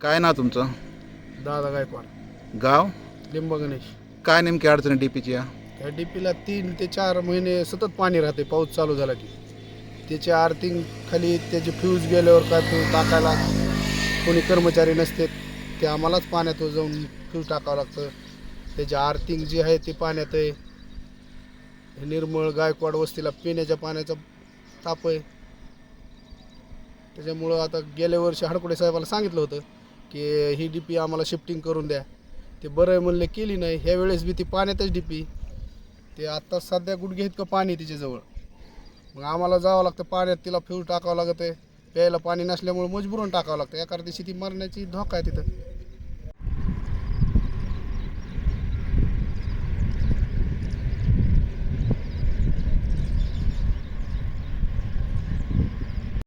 काय ना तुमचं? दादा गायकवाड. गाव? लिंब गणेश. काय नेमकी अडचण डीपीची या? डीपीला तीन ते चार महिने सतत पाणी राहते पाऊस चालू झाला की. त्याची आर्थिंग खाली त्याचे फ्यूज गेल्यावर का तो टाकायला कोणी कर्मचारी नसते ते आम्हालाच पाण्यात जाऊन फ्यूज टाकावं लागतं. त्याची आर्थिंग जी आहे ती पाण्यात आहे. हे निर्मळ गायकवाड वस्तीला पिण्याच्या पाण्याचा ताप आहे. त्याच्यामुळं आता गेल्या वर्षी हडकुडे साहेबाला सांगितलं होतं की ही डी पी आम्हाला शिफ्टिंग करून द्या. ते बरं आहे म्हणले केली नाही. ह्या वेळेस बी ती पाण्यातच डी पी ते आत्ता सध्या गुडघे इतकं पाणी तिच्याजवळ. मग आम्हाला जावं लागतं पाण्यात तिला फ्यूल टाकावं लागतं आहे प्यायला पाणी नसल्यामुळे मजबूरून टाकावं लागतं. एखाद्या शेती मरण्याची धोका आहे तिथं.